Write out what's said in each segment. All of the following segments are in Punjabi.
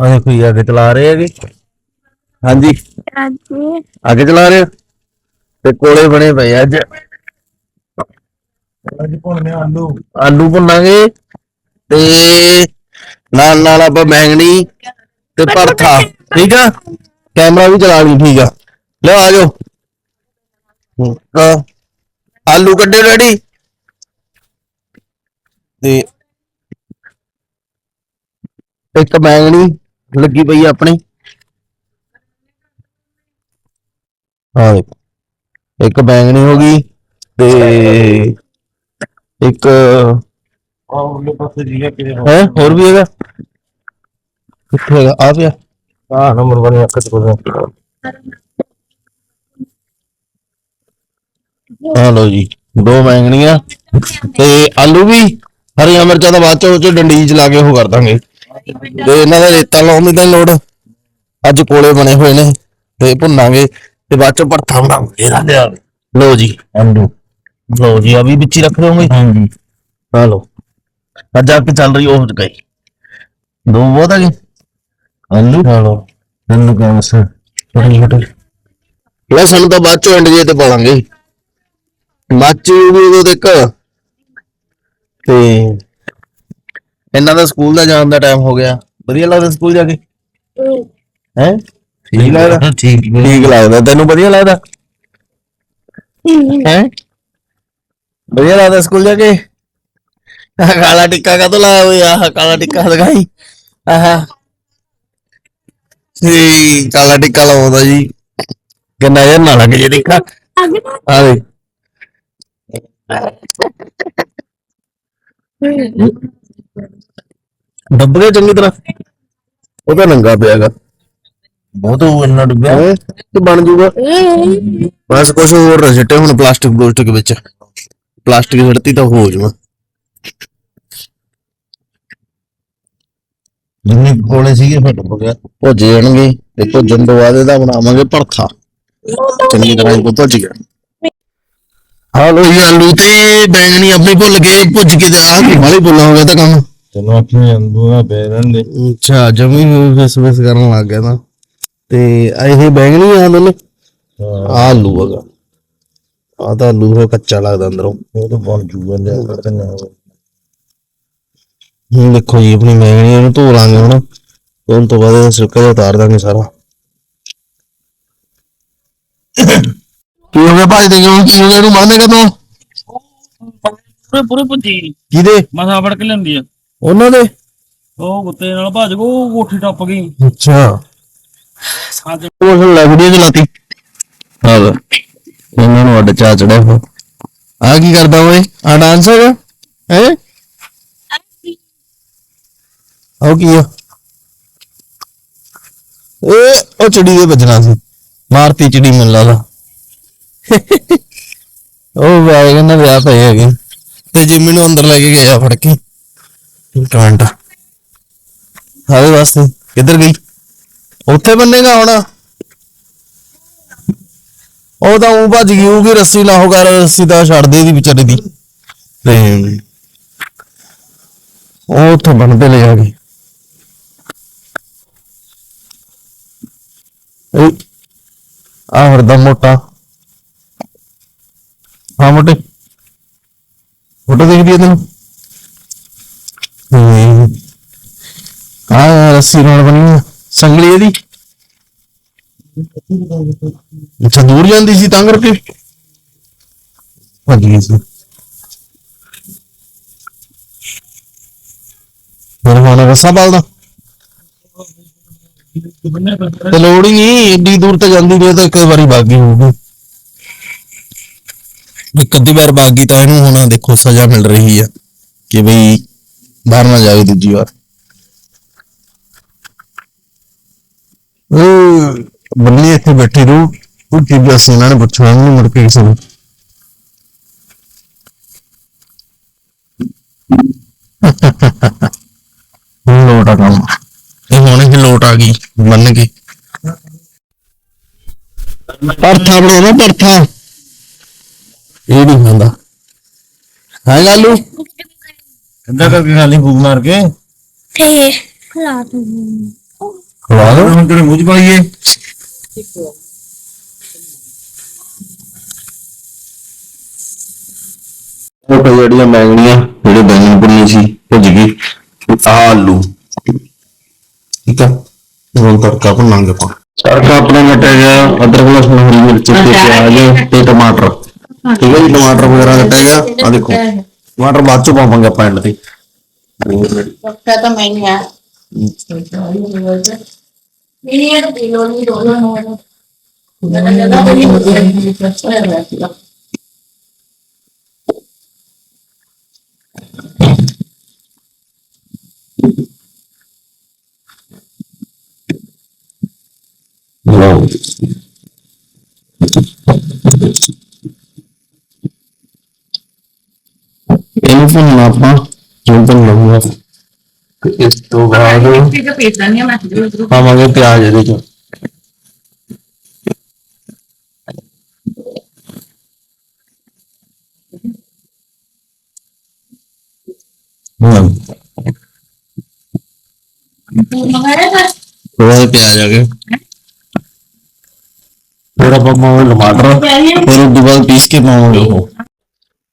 ਆ ਦੇਖੋ ਜੀ ਅੱਗੇ ਚਲਾ ਰਹੇ ਹੈਗੇ। ਹਾਂਜੀ। ਹਾਂਜੀ। ਅੱਗੇ ਚਲਾ ਰਹੇ ਹੋ? ਤੇ ਕੋਲੇ ਬਣੇ ਪਏ ਅੱਜ। ਅੱਜ ਭੁੰਨੇ ਆਲੂ। ਆਲੂ ਭੁੰਨਾਂਗੇ ਤੇ ਨਾਲ ਨਾਲ ਆਪਾਂ ਬੈਂਗਣੀ ਤੇ ਭਰਥਾ। ਠੀਕ ਆ? ਕੈਮਰਾ ਵੀ ਚਲਾ ਲਈ ਠੀਕ ਆ। ਲਓ ਆ ਜਾਓ। ਆ, ਆਲੂ ਕੱਢੇ ਰੈਡੀ ਤੇ ਇੱਕ ਬੈਂਗਣੀ ਲੱਗੀ ਪਈ ਆ ਆਪਣੀ। ਹਾਂ ਦੇਖੋ ਇੱਕ ਬੈਂਗਣੀ ਹੋ ਗਈ ਤੇ ਇੱਕ ਆ ਉਹਲੇ ਪਾਸੇ ਜੀ ਹੈ ਕਿਹਦੇ ਹੈ ਹੋਰ ਵੀ ਹੈਗਾ? ਕਿੱਥੇ ਹੈਗਾ? ਆ ਪਿਆ। ਆ ਨੰਬਰ ਬਣੀ ਅੱਖ ਚ ਕੋਲ ਆ ਲਓ ਜੀ ਦੋ ਬੈਂਗਣੀਆਂ ਤੇ ਆਲੂ ਵੀ ਹਰੀਆਂ ਮਿਰਚਾਂ ਤਾਂ ਬਾਅਦ ਚ ਡੰਡੀ ਚ ਲਾ ਕੇ ਉਹ ਕਰ ਦਾਂਗੇ। ਤੇ ਇਹਨਾਂ ਦਾ ਰੇਤਾ ਲਾਉਣ ਦੀ ਤਾਂ ਨੀ ਲੋੜ। ਅੱਜ ਕੋਲੇ ਬਣੇ ਹੋਏ ਨੇ ਤੇ ਭੁੰਨਾਂਗੇ ਤੇ ਬਾਅਦ ਚ ਭਰਥਾ ਬਣਾਵਾਂਗੇ ਇਹਦਾ ਲਿਆ ਲਓ ਜੀ ਆਲੂ ਲਓ ਜੀ ਆ ਵੀ ਵਿੱਚ ਹੀ ਰੱਖ ਦੋਗੇ ਹਾਂਜੀ। ਆ ਲਓ। ਅੱਜ ਆ ਕੇ ਚੱਲ ਰਹੀ ਉਹ ਗਈ ਦੋ ਬਹੁਤ ਹੈਗੇ ਆਲੂ ਆ ਲਓ। ਤੈਨੂੰ ਕਿਹਾ ਸਰ ਛੋਟੇ ਛੋਟੇ ਲਸਣ ਤਾਂ ਬਾਅਦ ਚੋਂ ਐਂਡ ਜੇ ਤੇ ਪਾਵਾਂਗੇ ਮੱਚ ਵੀ ਉਦੋਂ ਤੱਕ। ਤੇ ਇਹਨਾਂ ਦਾ ਸਕੂਲ ਦਾ ਜਾਣ ਦਾ ਟਾਈਮ ਹੋ ਗਿਆ। ਵਧੀਆ ਲੱਗਦਾ ਸਕੂਲ ਜਾ ਕੇ? ਹੈ। ਠੀਕ ਲੱਗਦਾ? ਠੀਕ ਠੀਕ ਲੱਗਦਾ। ਤੈਨੂੰ ਵਧੀਆ ਲੱਗਦਾ? ਹੈ। ਵਧੀਆ ਲੱਗਦਾ ਸਕੂਲ ਜਾ ਕੇ? ਆਹ ਕਾਲਾ ਟਿੱਕਾ ਕਾ ਲਾਇਆ ਹੋਇਆ ਆਹ ਕਾਲਾ ਟਿੱਕਾ ਦਿਖਾਈ। ਆਹ। ਜੀ ਕਾਲਾ ਟਿੱਕਾ ਲਾਉਂਦਾ ਜੀ। ਕਿੰਨਾ ਯਾਰ ਨਾ ਲੱਗ ਜੇ ਦੇਖਾ। ਆ ਦੇ ਦੱਬ ਗਿਆ ਚੰਗੀ ਤਰ੍ਹਾਂ। ਉਹ ਤਾਂ ਨੰਗਾ ਪਿਆਗਾ। ਬਹੁਤ ਉਹ ਇੰਨਾ ਡੁੱਬਿਆ। ਤੇ ਬਣ ਜੂਗਾ। ਬਸ ਕੁਝ ਹੋਰ ਨਾ ਸਿੱਟੇ ਹੁਣ ਪਲਾਸਟਿਕ ਪਲਾਸਟਿਕ ਵਿੱਚ। ਪਲਾਸਟਿਕ ਸਿੱਟਤੀ ਤਾਂ ਹੋ ਜਾਊਗਾ ਜਿੰਨੇ ਕੋਲੇ ਸੀਗੇ ਫਿਰ ਡੁੱਬ ਗਿਆ। ਭੁੱਜ ਜਾਣਗੇ। ਤੇ ਭੁੱਜਣ ਤੋਂ ਬਾਅਦ ਇਹਦਾ ਬਣਾਵਾਂਗੇ ਭਰਥਾ ਚੰਗੀ ਤਰ੍ਹਾਂ ਇਹ ਭੁੱਜ ਗਿਆ। ਹਾਲੋ ਜੀ ਆਲੂ ਤੇ ਬੈਂਗਣੀ ਆਪਣੀ ਭੁੱਲ ਗਏ। ਭੁੱਜ ਕੇ ਆਹ ਕੀ ਵਾਲੀ ਭੁੱਲ ਹੋ ਗਿਆ ਤਾਂ ਕੰਮ। ਤੈਨੂੰ ਆਪਣੇ ਅੰਦੂਆ ਬੈਰਨ ਦੇ। ਅੱਛਾ ਜਮੀ ਫਿਸ ਫਿਸ ਕਰਨ ਲੱਗ ਗਿਆ ਤਾਂ ਤੇ ਇਹ ਬੈਂਗਣੀ ਆ ਦੋਨੇ ਆਹ ਆਲੂ ਹੈਗਾ। ਆ ਤਾਂ ਆਲੂ ਹੈ ਕੱਚਾ ਲੱਗਦਾ ਅੰਦਰੋਂ। ਉਹ ਤਾਂ ਬਣ ਜੂਗਾ ਲੈ ਕਰਦੇ ਨਾ। ਹੁਣ ਦੇਖੋ ਜੀ ਆਪਣੀ ਬੈਂਗਣੀ ਇਹਨੂੰ ਧੋ ਲਾਂਗੇ ਹੁਣ। ਧੋਣ ਤੋਂ ਬਾਅਦ ਇਹਦਾ ਸਿਰਕਾ ਜਿਹਾ ਉਤਾਰ ਦਾਂਗੇ ਸਾਰਾ। ਕੀ ਹੋ ਗਿਆ ਭਾਈ ਦੇ ਕਿਉਂ ਕੀ ਹੋ ਗਿਆ? ਇਹਨੂੰ ਕਦੋਂ ਪੂਰੇ ਪੂਰੇ ਭੱਜੀ। ਕਿਹਦੇ? ਮਸਾ ਫੜ ਕੇ ਲੈਂਦੀ ਆ। ਉਹਨਾਂ ਦੇ? ਉਹ ਕੁੱਤੇ ਨਾਲ ਭੱਜ ਗੋ ਉਹ ਕੋਠੀ ਟੱਪ ਗਈ। ਅੱਛਾ। ਸਾਜ ਉਹ ਫਿਰ ਲੱਗਦੀ ਚਲਾਤੀ। ਹਾਂ। ਇਹਨਾਂ ਨੂੰ ਅੱਡ ਚਾ ਚੜਿਆ ਹੋ ਆ ਕੀ ਕਰਦਾ ਓਏ? ਆ ਡਾਂਸ ਹੈਗਾ? ਹੈ? ਆਹ ਕੀ ਆ? ਏ ਉਹ ਚਿੜੀ ਦੇ ਵੱਜਣਾ ਸੀ। ਮਾਰਤੀ ਚਿੜੀ ਮੈਨੂੰ ਲੱਗਦਾ। ਉਹ ਵਿਆਹ ਕਹਿੰਦਾ ਵਿਆਹ ਪਏ ਹੈਗੇ। ਤੇ ਜਿੰਮੀ ਨੂੰ ਅੰਦਰ ਲੈ ਕੇ ਗਿਆ ਫੜ ਕੇ। ਇੱਕ ਮਿੰਟ ਹਾਏ ਬਸ। ਕਿੱਧਰ ਗਈ? ਉੱਥੇ ਬੰਨੇਗਾ ਹੁਣ। ਉਹ ਤਾਂ ਉਹ ਭੱਜ ਗਈ ਉਹ ਕੀ ਰੱਸੀ ਨਾ ਹੋ ਕਰ ਰੱਸੀ ਤਾਂ ਛੱਡ ਦੇ ਦੀ ਵਿਚਾਰੇ ਦੀ। ਤੇ ਉਹ ਉੱਥੇ ਬੰਨਦੇ ਲੈ ਆ ਗਈ। ਆ ਹਰਦਾ ਮੋਟਾ। ਹਾਂ ਮੋਟੇ। ਫੋਟੋ ਦੇਖਦੀ ਹੈ ਤੈਨੂੰ? ਆ ਰੱਸੀ ਨਾਲ ਬਣੀ ਆ। ਸੰਗਲੀ ਇਹਦੀ? ਅੱਛਾ ਦੂਰ ਜਾਂਦੀ ਸੀ ਤਾਂ ਕਰਕੇ। ਭੱਜ ਗਈ ਸੀ। ਮੇਰੇ ਹੁਣ ਰੱਸਾ ਪਾਲਦਾ ਤੇ ਲੋੜ ਹੀ ਨਹੀਂ, ਏਡੀ ਦੂਰ ਤੇ ਜਾਂਦੀ ਨਹੀਂ ਤਾਂ ਇੱਕ ਵਾਰੀ ਬਾਗੀ ਹੋਊਗੀ। ਇੱਕ ਅੱਧੀ ਵਾਰ ਬਾਗੀ ਤਾਂ ਇਹਨੂੰ ਹੁਣ ਦੇਖੋ ਸਜ਼ਾ ਮਿਲ ਰਹੀ ਆ ਕਿ ਬਈ ਬਾਹਰ ਨਾ ਜਾਵੇ ਦੂਜੀ ਵਾਰ। ਬੰਨੀ ਇੱਥੇ ਬੈਠੀ ਰੂ ਉਹ ਚੀਜ਼ਾਂ ਸੀ ਇਹਨਾਂ ਨੇ ਪੁੱਛਣਾ ਨਹੀਂ ਮੁੜ ਕੇ ਕਿਸੇ ਨੂੰ। ਲੋਟ ਆ ਕੰਮ। ਇਹ ਹੁਣ ਹੀ ਲੋਟ ਆ ਗਈ ਮੰਨ ਕੇ। ਪਰਥਾ ਬਣਾਉਣਾ ਪਰਥਾ। ਇਹ ਨਹੀਂ ਖਾਂਦਾ। ਹਾਂ ਲਾਲੂ ਕੰਦਾ ਕਰਕੇ ਖਾਲੀ ਫੂਕ ਮਾਰ ਕੇ। ਤੇ ਖਲਾ ਦੂੰ। ਖਵਾ ਦੋ। ਹੁਣ ਤੇਰੇ ਮੂੰਹ ਚ ਪਾਈਏ? ਉਹ ਤਾਂ ਜਿਹੜੀਆਂ ਮੈਂਗਣੀਆਂ ਜਿਹੜੇ ਬੈਂਗਣ ਭੁੰਨੀ ਸੀ ਭੁੱਜ ਗਈ। ਆਲੂ। ਠੀਕ ਆ? ਹੁਣ ਤੜਕਾ ਭੁੰਨਾਂਗੇ ਆਪਾਂ। ਤੜਕਾ ਆਪਣਾ ਕੱਟਿਆ ਗਿਆ ਅਦਰਕ ਲਸਣ ਹਰੀ ਮਿਰਚ ਤੇ ਪਿਆਜ਼ ਤੇ ਟਮਾਟਰ। ਠੀਕ ਹੈ ਜੀ ਟਮਾਟਰ ਵਗੈਰਾ ਕੱਟਿਆ ਗਿਆ। ਆ ਦੇਖੋ। ਟਮਾਟਰ ਬਾਅਦ ਚ ਪਾਵਾਂਗੇ ਆਪਾਂ ਐਂਡ टेलीफोन Mama, even तो इसके बाद हम आगे प्याज है देखो हम्म। थोड़ा सा प्याज आ गया। थोड़ा पक टमाटर। और उसके पीस के पाओ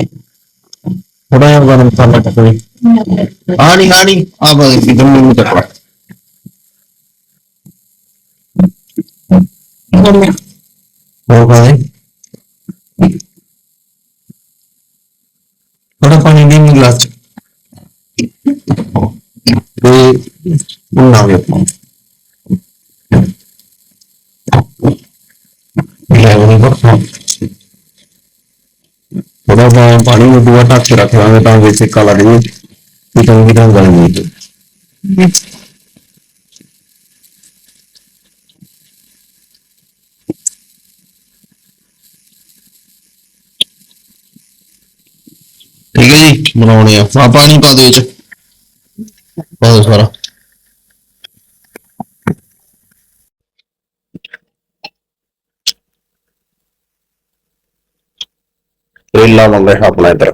ਥੋੜਾ ਜਿਹਾ ਗਰਮ ਮਸਾਲਾ ਟੱਕਰੀ ਆ ਨਹੀਂ ਆ ਨਹੀਂ ਆ ਬਸ ਕਿਤੇ ਮੈਨੂੰ ਟੱਕਰਾ ਉਹ ਕਾਹਦੇ ਥੋੜਾ ਪਾਣੀ ਦੇ ਨਹੀਂ ਗਲਾਸ ਚ। ਤੇ ਉਹਨਾਂ ਵੇ ਲੈ ਉਹ ਬਖਸ਼ਾ ਥੋੜਾ ਜਿਹਾ ਪਾਣੀ ਨੂੰ ਦੂਆ ਢੱਕ ਕੇ ਰੱਖ ਲਾਂਗੇ ਤਾਂ ਵਿੱਚ ਕਾਲਾ ਨਹੀਂ ਕਿ ਚੰਗੀ ਤਰ੍ਹਾਂ ਗਲ ਨਹੀਂ ਠੀਕ ਹੈ ਜੀ ਬਣਾਉਣੇ ਆ ਆ ਤੇਲ ਲਾਵਾਂਗੇ ਆਪਣਾ ਇੱਧਰ।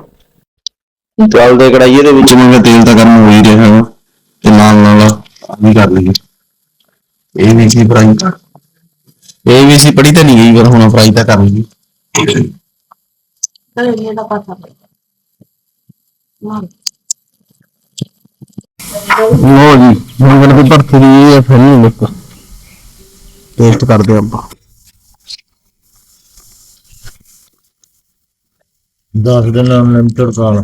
ਚੱਲਦੇ ਕੜਾਈਏ ਦੇ ਵਿੱਚ। ਮੰਗਾ ਤੇਲ ਤਾਂ ਗਰਮ ਹੋ ਹੀ ਰਿਹਾ ਹੈ ਤੇ ਨਾਲ ਨਾਲ ਆ ਵੀ ਕਰ ਲਈਏ। ਇਹ ਵੀ ਸੀ ਫਰਾਈ ਇਹ ਵੀ ਸੀ ਪੜੀ ਤਾਂ ਨਹੀਂ ਗਈ ਪਰ ਹੁਣ ਫਰਾਈ ਤਾਂ ਕਰ ਲਈਏ। niya dapat sabi. Ma'am. ਲੋ ਜੀ ਹੁਣ ਗਣਪਤੀ ਭਰਥੀ ਦੀ ਇਹ ਫਿਰ ਨਹੀਂ ਲੁੱਕ ਟੇਸਟ ਕਰਦੇ ਆਪਾਂ। 10 ਦਿਨ ਅਨਲਿਮਟਿਡ ਕਾਲ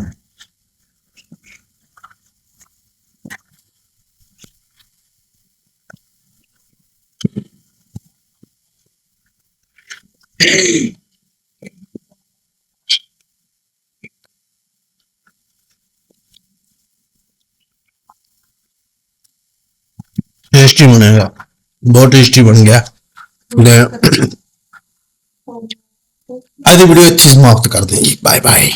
ਟੇਸਟੀ ਬਣੇਗਾ। ਬਹੁਤ ਟੇਸਟੀ ਬਣ ਗਿਆ। ਲੈ ਅੱਜ ਦੀ ਵੀਡੀਓ ਇੱਥੇ ਸਮਾਪਤ ਕਰਦੇ ਹਾਂ ਜੀ ਬਾਏ ਬਾਏ